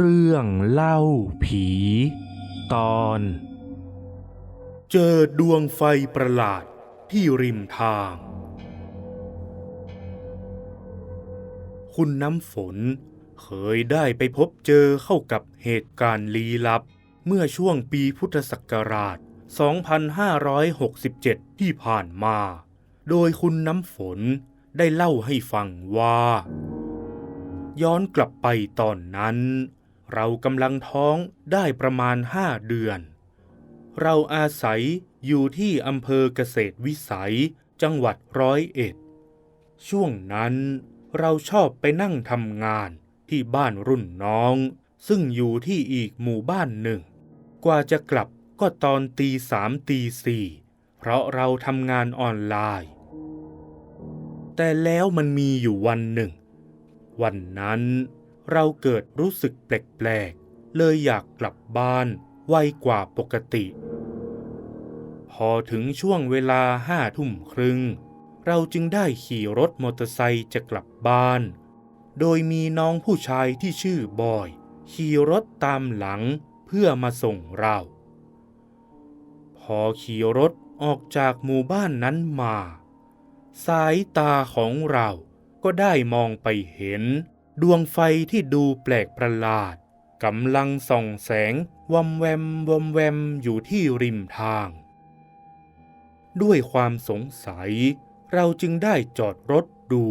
เรื่องเล่าผี ตอน เจอดวงไฟประหลาดที่ริมทาง คุณน้ำฝนเคยได้ไปพบเจอเข้ากับเหตุการณ์ลี้ลับ เมื่อช่วงปีพุทธศักราช 2567 ที่ผ่านมา โดยคุณน้ำฝนได้เล่าให้ฟังว่า ย้อนกลับไปตอนนั้น เรากำลังท้องได้ประมาณห้าเดือน เราอาศัยอยู่ที่อำเภอเกษตรวิสัยจังหวัดร้อยเอ็ด ช่วงนั้นเราชอบไปนั่งทำงานที่บ้านรุ่นน้อง ซึ่งอยู่ที่อีกหมู่บ้านหนึ่ง กว่าจะกลับก็ตอนตีสามตีสี่เพราะเราทำงานออนไลน์ แต่แล้วมันมีอยู่วันหนึ่ง วันนั้น เราเกิดรู้สึกแปลกๆ เลยอยากกลับบ้านไวกว่าปกติ พอถึงช่วงเวลาห้าทุ่มครึ่ง เราจึงได้ขี่รถมอเตอร์ไซค์จะกลับบ้าน โดยมีน้องผู้ชายที่ชื่อบอย ขี่รถตามหลังเพื่อมาส่งเรา พอขี่รถออกจากหมู่บ้านนั้นมา สายตาของเราก็ได้มองไปเห็น ดวงไฟที่ดูแปลกประหลาดกำลังส่องแสงวอมแวมวอมแวมอยู่ที่ริมทาง ด้วยความสงสัย เราจึงได้จอดรถดู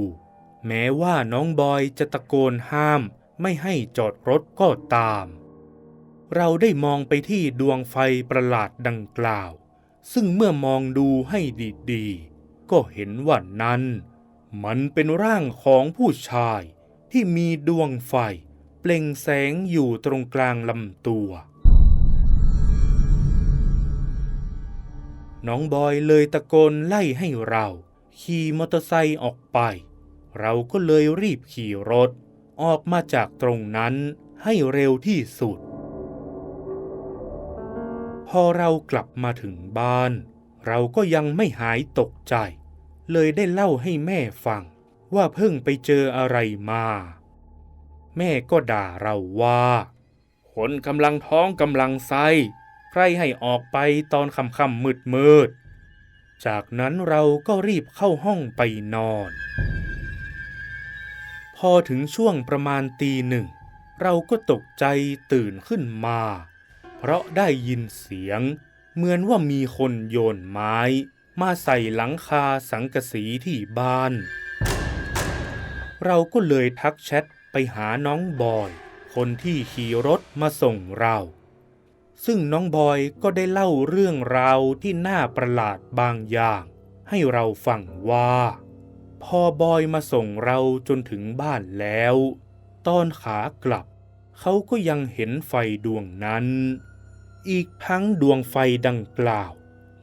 แม้ว่าน้องบอยจะตะโกนห้ามไม่ให้จอดรถก็ตาม เราได้มองไปที่ดวงไฟประหลาดดังกล่าว ซึ่งเมื่อมองดูให้ดีๆ ก็เห็นว่านั้น มันเป็นร่างของผู้ชาย ที่มีดวงไฟ เปล่งแสงอยู่ตรงกลางลำตัว น้องบอยเลยตะโกนไล่ให้เรา ขี่มอเตอร์ไซค์ออกไป เราก็เลยรีบขี่รถ ออกมาจากตรงนั้นให้เร็วที่สุด พอเรากลับมาถึงบ้าน เราก็ยังไม่หายตกใจ เลยได้เล่าให้แม่ฟัง ว่าเพิ่งไปเจออะไรมา แม่ก็ด่าเราว่า คนกำลังท้องกำลังไส้ใครให้ออกไปตอนค่ำๆมืดมืด จากนั้นเราก็รีบเข้าห้องไปนอน พอถึงช่วงประมาณตีหนึ่ง เราก็ตกใจตื่นขึ้นมา เพราะได้ยินเสียง เหมือนว่ามีคนโยนไม้ มาใส่หลังคาสังกะสีที่บ้าน เราก็เลยทักแชทไปหาน้องบอย คนที่ขี่รถมาส่งเรา ซึ่งน้องบอยก็ได้เล่าเรื่องราวที่น่าประหลาดบางอย่าง ให้เราฟังว่า พอบอยมาส่งเราจนถึงบ้านแล้ว ตอนขากลับ เขาก็ยังเห็นไฟดวงนั้น อีกทั้งดวงไฟดังกล่าว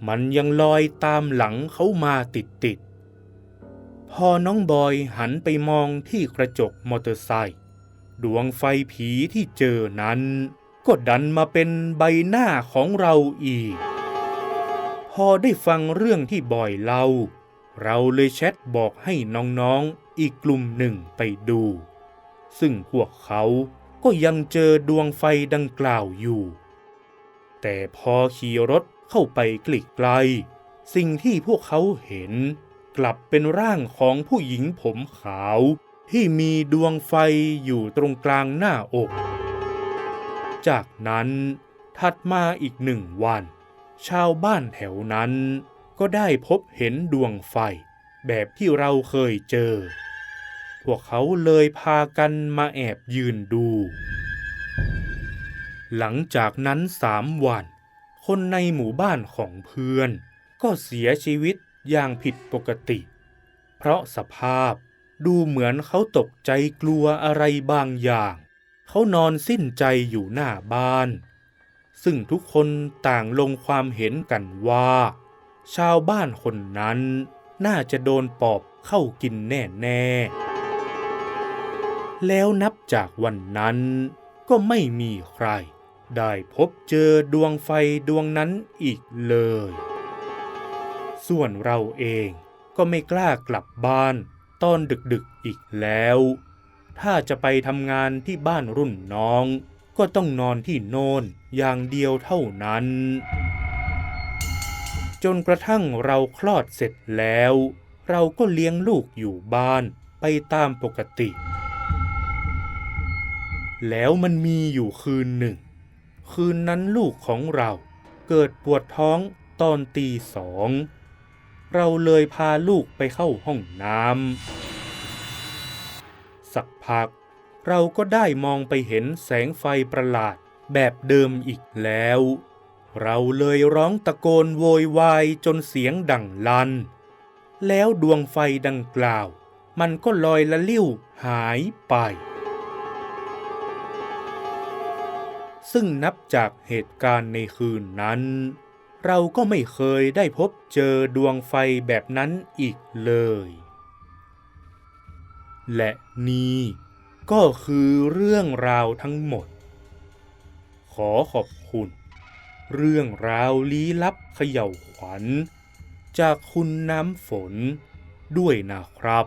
มันยังลอยตามหลังเขามาติดติด พอน้องบอยหันไปมองที่กระจกมอเตอร์ไซค์ดวงไฟผีที่เจอนั้น ก็ดันมาเป็นใบหน้าของเราอีก พอได้ฟังเรื่องที่บอยเล่า เราเลยแชทบอกให้น้องๆอีกกลุ่มหนึ่งไปดู ซึ่งพวกเขาก็ยังเจอดวงไฟดังกล่าวอยู่ แต่พอขี่รถเข้าไปใกล้ๆสิ่งที่พวกเขาเห็น กลับเป็นร่างของผู้หญิงผมขาว ที่มีดวงไฟอยู่ตรงกลางหน้าอก จากนั้นถัดมาอีกหนึ่งวัน ชาวบ้านแถวนั้นก็ได้พบเห็นดวงไฟ แบบที่เราเคยเจอ พวกเขาเลยพากันมาแอบยืนดู หลังจากนั้นสามวัน คนในหมู่บ้านของเพื่อน ก็เสียชีวิต อย่างผิดปกติ เพราะสภาพดูเหมือนเขาตกใจกลัวอะไรบางอย่าง เขานอนสิ้นใจอยู่หน้าบ้าน ซึ่งทุกคนต่างลงความเห็นกันว่า ชาวบ้านคนนั้นน่าจะโดนปอบเข้ากินแน่ๆ แล้วนับจากวันนั้นก็ไม่มีใคร ได้พบเจอดวงไฟดวงนั้นอีกเลย ส่วนเราเองก็ไม่กล้ากลับบ้านตอนดึกๆอีกแล้ว ถ้าจะไปทำงานที่บ้านรุ่นน้อง ก็ต้องนอนที่โน่นอย่างเดียวเท่านั้น จนกระทั่งเราคลอดเสร็จแล้ว เราก็เลี้ยงลูกอยู่บ้านไปตามปกติ แล้วมันมีอยู่คืนหนึ่ง คืนนั้นลูกของเราเกิดปวดท้องตอนตีสอง เราเลยพาลูกไปเข้าห้องน้ำสักพัก เราก็ได้มองไปเห็นแสงไฟประหลาดแบบเดิมอีกแล้ว เราเลยร้องตะโกนโวยวายจนเสียงดังลัน แล้วดวงไฟดังกล่าว มันก็ลอยละลิ้วหายไป ซึ่งนับจากเหตุการณ์ในคืนนั้น เราก็ไม่เคยได้พบเจอดวงไฟแบบนั้นอีกเลย และนี่ก็คือเรื่องราวทั้งหมด ขอขอบคุณ เรื่องราวลี้ลับเขย่าวขวัญ จากคุณน้ำฝนด้วยนะครับ